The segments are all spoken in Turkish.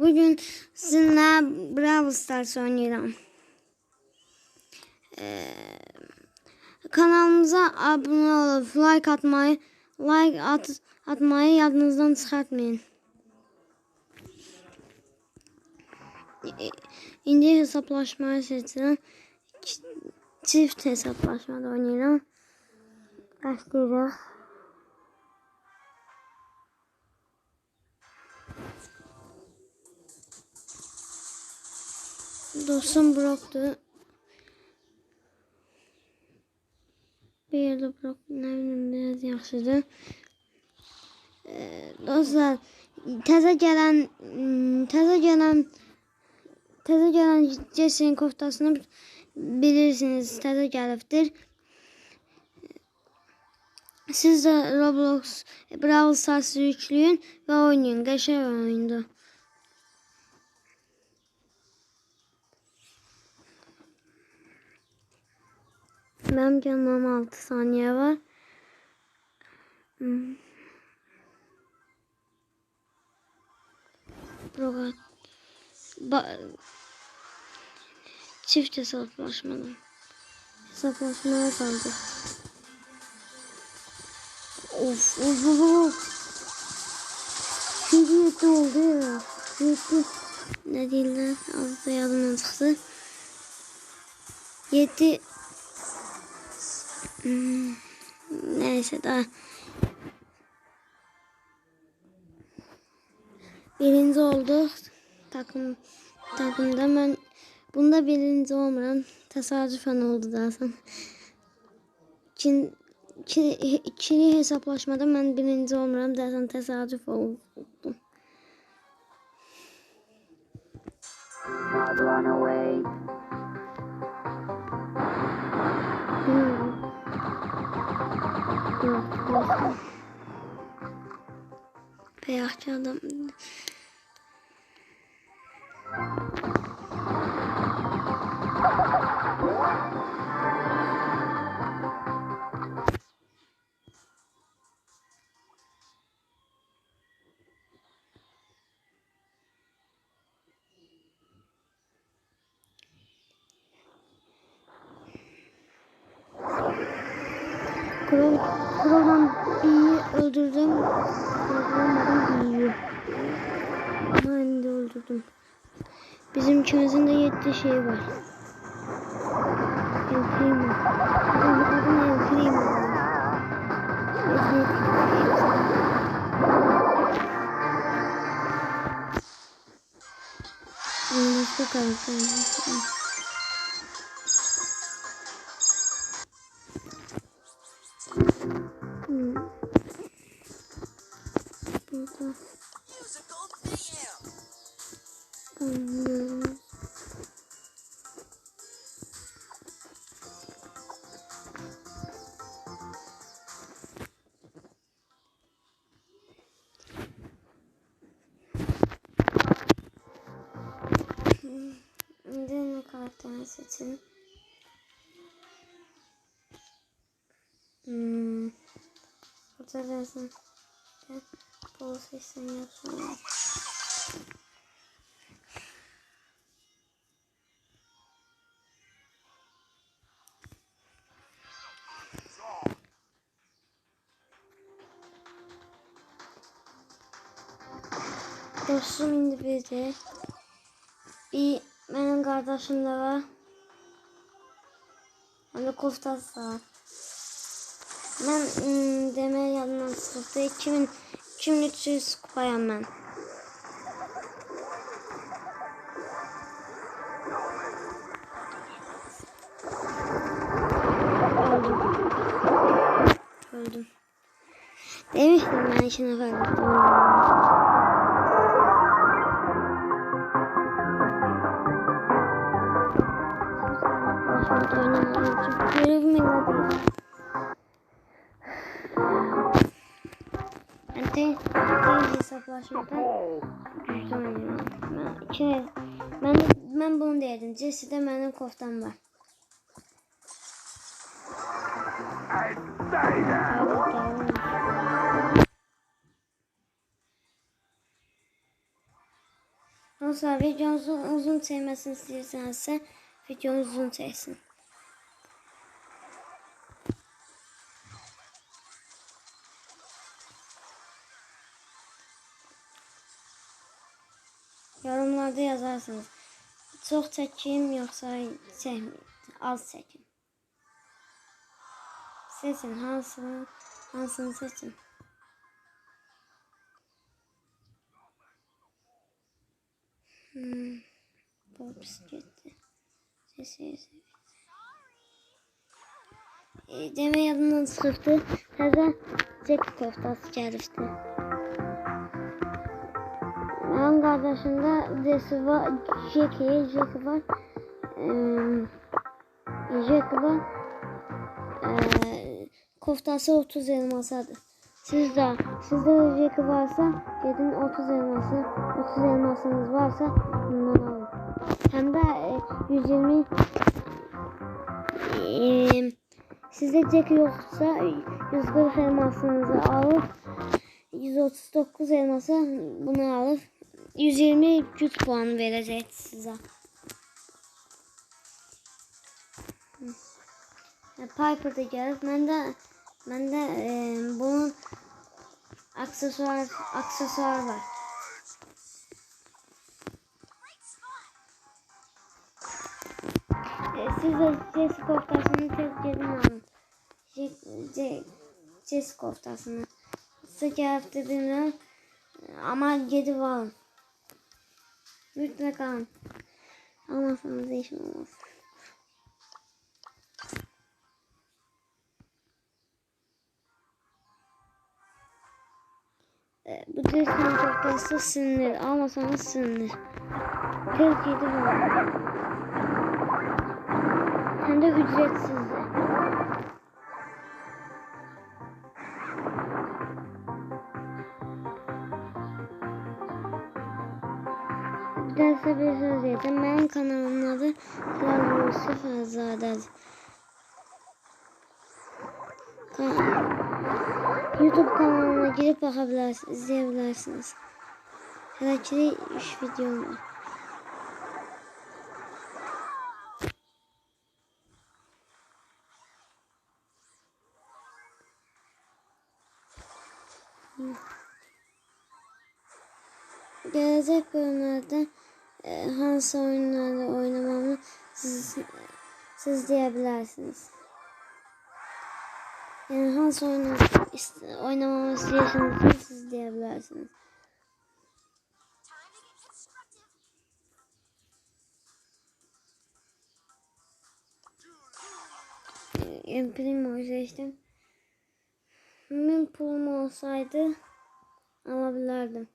Bugün sizinle Brawl Stars oynayacağım. Ee, kanalımıza abone olup like atmayı, like at, atmayı yadınızdan çıkartmayın. İndi hesaplaşmayı seçeceğim. Ç- Çift hesaplaşmada oynayacağım. Başlayacağız. Dostum Brock'tu. Bir yerde Brock ne bileyim biraz yaxşıdır. Ee, dostlar təzə gələn hmm, təzə gələn təzə gələn Jesse'nin koftasını bilirsiniz. Təzə gəlibdir. Siz de Roblox Brawl Stars yükləyin və oynayın. Qəşəng oyundur. Benim canım 6 saniye var. Hmm. Brokat. Ba Çift hesaplaşmadan. Hesaplaşmaya kaldı. Of of of of. Çünkü yetti oldu ya. Yetti. Ne değiller? Az da yadımdan çıktı. Yetti. Hmm, Neyse daha. Birinci olduk. Takım takımda ben bunda birinci olmuram. Tesadüfen oldu zaten. İkin, iki, ikili hesaplaşmada ben birinci olmuram. Zaten tesadüf oldu. Not run away. Beyazcı adam. Öldürdüm. B'yi. Ama ben de öldürdüm. Bizim ikimizin de yettiği şey var. El Primo. Adamın adı El Primo. Evet. Başka seçelim? Hmm. Burada. Ben bol yapsam. Dostum indi bizde. Bir benim kardeşim de var. De koftası var. Ben ım, demeye yanından çıktı. 2000, 2300 kupayım ben. Öldüm. Demiştim ben işine. Başımda Tek, tek hesaplaşmadan. Ben, ben, ben bunu derdim. Jesse'de benim koftam var. Olsa videomuzun uzun çekmesini istiyorsansa videomuz uzun çeksin. Yorumlarda yazarsınız. Çok çekeyim yoksa çekmeyeyim. Az çekin. Seçin hansını, hansını seçin. Hmm. Bu bisikletti. Sesi. E, deme yadından çıxıbdı. Təzə Jack koftası gəlibdi. Mənim qardaşımda Jesse var, Jackie, Jackie var. Eee Jackie var. Eee koftası 30 elmasadır. Sizdə, sizdə Jackie varsa, gedin 30 elması, 30 elmasınız varsa bundan alın. Həm də e, 120 eee sizdə Jackie yoxsa 140 elmasınızı alıb 139 elması bunu alıb 120 güc puanı verəcək sizə. Hı. Piper da gəlib. Məndə məndə e, bunun aksesuar aksesuar var. E, siz de Jesse koftasını tez gedin alın. Je- Jesse koftasını. Size gəlibdi bilmirəm. Ama gedi alın. Mutlaka. Almazsanız işim olmaz. E, Bu düzgün koftası sınır. Almasanız sınır. 47 var. Hem de ücretsizdi. Daha size bir söz diyeceğim. Benim kanalımın adı Kral Yusuf. Kan- YouTube kanalına girip bakabilirsiniz, izleyebilirsiniz. Herhalde 3 videom var. Gelecek bölümlerde e, hangi oyunlarda oynamamı siz, siz diyebilirsiniz. Yani hangi oyunu ist- oynamamı istiyorsanız siz diyebilirsiniz. E, Primo seçtim. Benim pulum olsaydı alabilirdim.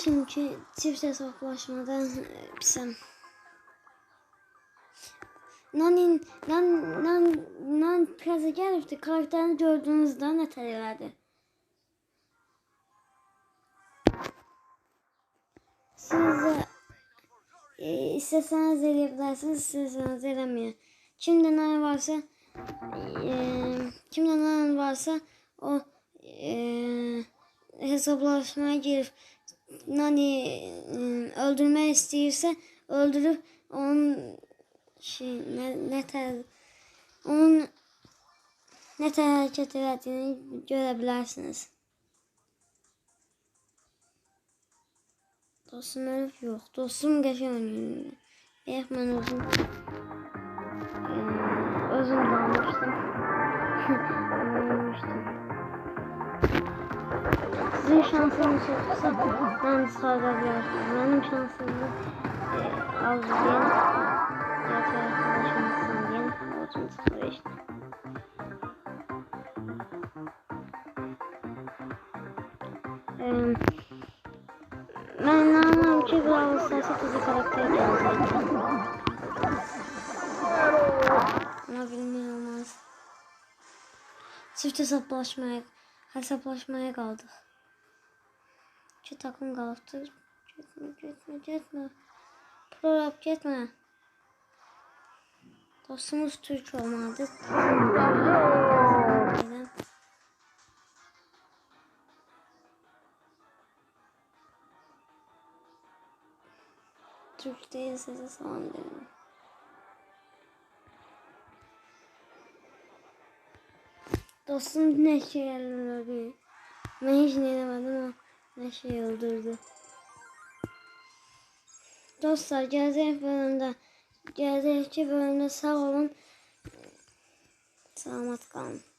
Ki çift hesaplaşmadan e, pisem. Nanin, nan, nan, nan plaza gelmişti. Karakterini gördüğünüzde ne verdi. Siz de e, isteseniz eleyebilirsiniz, isteseniz elemeyin. Kimde ne varsa e, kimde ne varsa o e, hesaplaşmaya girip nani e, öldürmek istiyorsa öldürüp onun şey ne ne ter onun ne ter hareket ettiğini görebilirsiniz. Dostum ölüb yox. Dostum qəşəng oynayır. Eğer mən özüm özüm də almışdım şansım çıksa ben sağda bıraktım. Benim şansımı e, avlayan hayat arkadaşımızın diyen havucumuza geçti. Ben anlam ki Brawl Stars'a kızı karakter gelecek. Ama bilmiyorum olmaz. Çift hesaplaşmaya, hesaplaşmaya kaldık. Takım kaldı. Gitme, gitme, gitme. Prorab gitme. Dostumuz Türk. Neden? Türk değilse de salam derim. Dostum ne şey öldürdü. Ben hiç ne demedim ama ne şey öldürdü. Dostlar gelecek bölümde gelecek bölümde sağ olun. Selamat kalın.